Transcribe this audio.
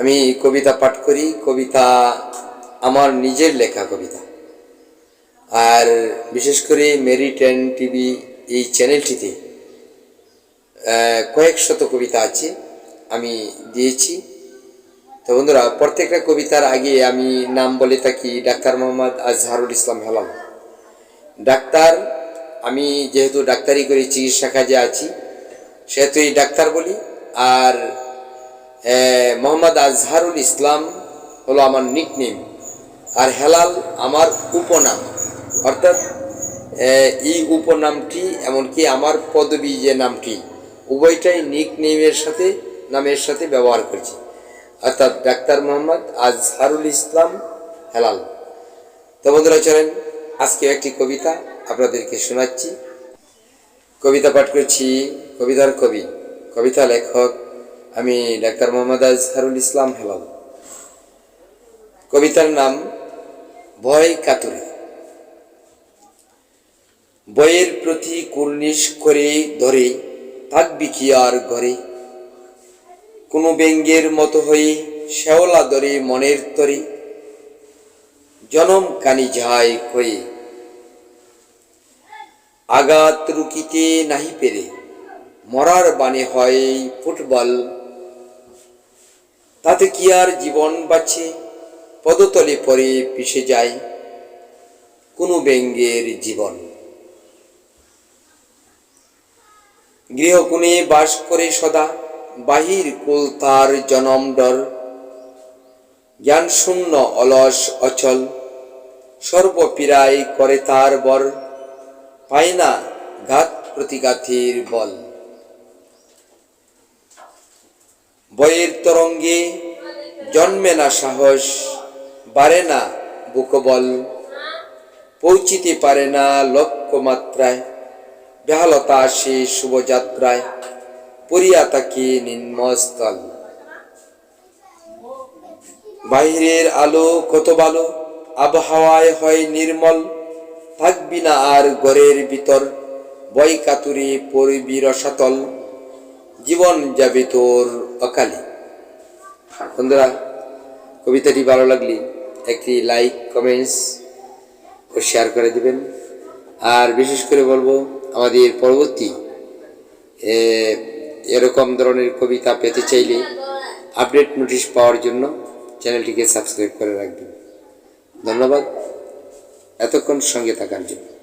আমি কবিতা পাঠ করি, কবিতা আমার নিজের লেখা কবিতা। আর বিশেষ করে মেরি টেন টিভি এই চ্যানেলটিতে কয়েক শত কবিতা আছে আমি দিয়েছি। তো বন্ধুরা, প্রত্যেকটা কবিতার আগে আমি নাম বলে থাকি ডাক্তার মোহাম্মদ আজহারুল ইসলাম হেলাম ডাক্তার, আমি যেহেতু ডাক্তারি করে চিকিৎসা কাজে আছি, সেহেতু এই ডাক্তার বলি। আর মোহাম্মদ আজহারুল ইসলাম হলো আমার নিকনেম আর হেলাল আমার উপনাম। অর্থাৎ এই উপনামটি এমনকি আমার পদবী যে নামটি, উভয়টাই নিকনেমের সাথে, নামের সাথে ব্যবহার করছি। অর্থাৎ ডাক্তার মোহাম্মদ আজহারুল ইসলাম হেলাল। তো বন্ধুরা, চলেন আজকে একটি কবিতা আপনাদেরকে শোনাচ্ছি। কবিতা পাঠ করছি কবিতার কবি, কবিতা লেখক আমি ডাক্তার মোহাম্মদ আজহারুল ইসলাম হেলাল। কবিতার নাম, ভয় কাতুরে। বইয়ের প্রতি কুর্নিশ করে ধরে থাকবি কি আর ঘরে। কোনো ব্যঙ্গের মতো হয়ে শেওলা ধরে মনের তরে। জনম কানি যায় কয়ে। আঘাত রুকিতে নাহি পেরে। মরার বানে হয় ফুটবল তাতে কি আর জীবন বাঁচে? পদতলে পরে পিষে যায় কোনো ব্যঙ্গের জীবন। গৃহকোণে বাস করে সদা, বাহির কুল তার জনম ডর। জ্ঞান শূন্য অলস অচল সর্বপীড়ায় করে তার বর। পায় না ঘাত প্রতিঘাতের বল। বয়ের তরঙ্গে জন্মে না সাহস, বাড়ে না বুকবল, পৌঁছিতে পারে না লক্ষ্য মাত্রায় বেহালতা আসে শুভযাত্রায় পরিয়া তাকে নিম্নস্থল। বাহিরের আলো কত ভালো, আবহাওয়ায় হয় নির্মল, থাকবি না আর ঘরের ভিতর বই কাতুরে পড়বি রসাতল। জীবন যাবে তোর অকালে। বন্ধুরা, কবিতাটি ভালো লাগলে একটি লাইক কমেন্টস ও শেয়ার করে দিবেন। আর বিশেষ করে বলব, আমাদের পরবর্তী এরকম ধরনের কবিতা পেতে চাইলে আপডেট নোটিশ পাওয়ার জন্য চ্যানেলটিকে সাবস্ক্রাইব করে রাখবেন। ধন্যবাদ। এতক্ষণ সঙ্গে থাকার জন্য।